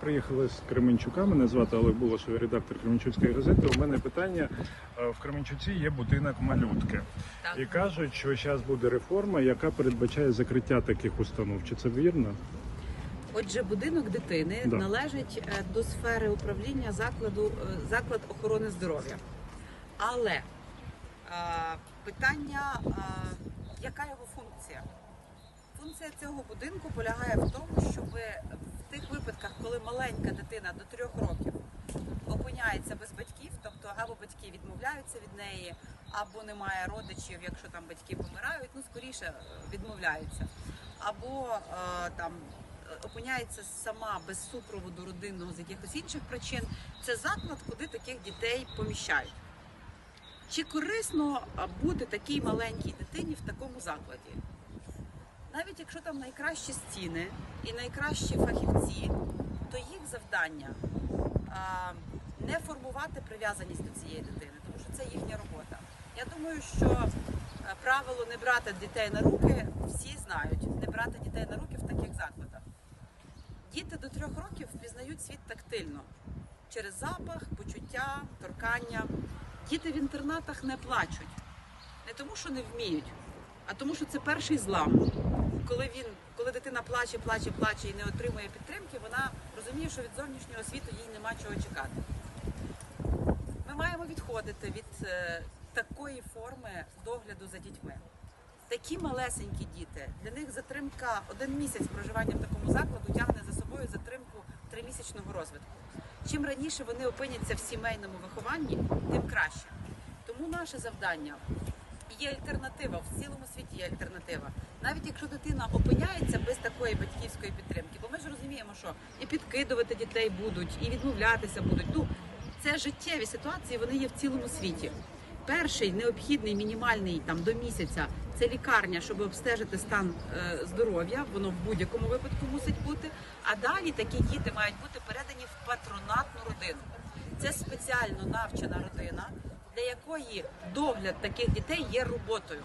Приїхали з Кременчука. Мене звати Олег Булашов, редактор Кременчуцької газети. У мене питання Е, в Кременчуці є будинок малютки. Так. І кажуть, що зараз буде реформа, яка передбачає закриття таких установ. Чи це вірно? Отже, будинок дитини Да. належить е, до сфери управління закладу е, заклад охорони здоров'я. Але питання, яка його функція? Функція цього будинку полягає в тому, щоб в тих випадках, коли маленька дитина до трьох років опиняється без батьків, тобто або батьки відмовляються від неї, або немає родичів, якщо там батьки помирають, ну скоріше е, відмовляються, або е, там е, опиняється сама без супроводу родинного з якихось інших причин. Це заклад, куди таких дітей поміщають. Чи корисно бути такій маленькій дитині в такому закладі? Навіть якщо там найкращі стіни і найкращі фахівці, то їх завдання не формувати прив'язаність до цієї дитини, тому що це їхня робота. Я думаю, що е, правило не брати дітей на руки всі знають, не брати дітей на руки в таких закладах. Діти до трьох років впізнають світ тактильно через запах, почуття, торкання. Діти в інтернатах не плачуть. Не тому, що не вміють, а тому, що це перший злам. Коли він, коли дитина плаче, плаче, плаче і не отримує підтримки, вона розуміє, що від зовнішнього світу їй нема чого чекати. Ми маємо відходити від е, такої форми догляду за дітьми. Такі малесенькі діти, для них затримка один місяць проживання в такому закладу тягне за собою затримку тримісячного розвитку. Чим раніше вони опиняться в сімейному вихованні, тим краще. Тому наше завдання є альтернатива в цілому світі є альтернатива. Навіть якщо дитина опиняється без такої батьківської підтримки, бо ми ж розуміємо, що і підкидувати дітей будуть, і відмовлятися будуть. Ну це життєві ситуації, вони є в цілому світі. Перший необхідний мінімальний там до місяця це лікарня, щоб обстежити стан е, здоров'я. Воно в будь-якому випадку мусить бути. А далі такі діти мають бути передані в патронатну родину. Це спеціально навчена родина, для якої догляд таких дітей є роботою.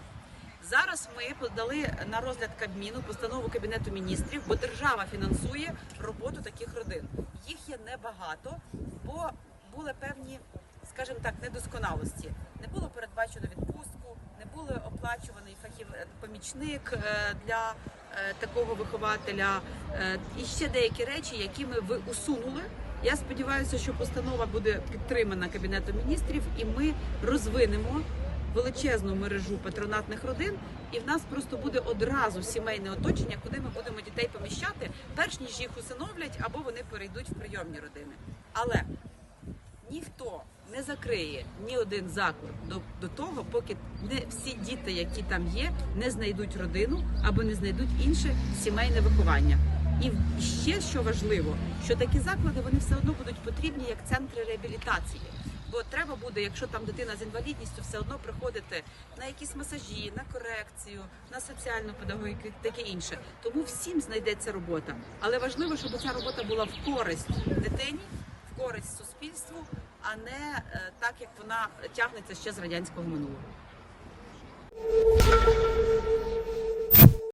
Зараз ми подали на розгляд Кабміну постанову Кабінету міністрів, бо держава фінансує роботу таких родин. Їх є небагато, бо були певні, скажімо так, недосконалості. Не було передбачено відпустку, не було оплачуваний фахів помічник е, для е, такого вихователя. Е, І ще деякі речі, які ми ви- усунули. Я сподіваюся, що постанова буде підтримана Кабінетом міністрів, і ми розвинемо величезну мережу патронатних родин, і в нас просто буде одразу сімейне оточення, куди ми будемо дітей поміщати, перш ніж їх усиновлять або вони перейдуть в прийомні родини. Але ніхто не закриє ні один заклад до, до того, поки не всі діти, які там є, не знайдуть родину або не знайдуть інше сімейне виховання. І ще що важливо, що такі заклади вони все одно будуть потрібні як центри реабілітації. Бо треба буде, якщо там дитина з інвалідністю, все одно приходити на якісь масажі, на корекцію, на соціальну педагогіку, таке інше. Тому всім знайдеться робота. Але важливо, щоб ця робота була в користь дитині, в користь суспільству, а не е, так, як вона тягнеться ще з радянського минулого.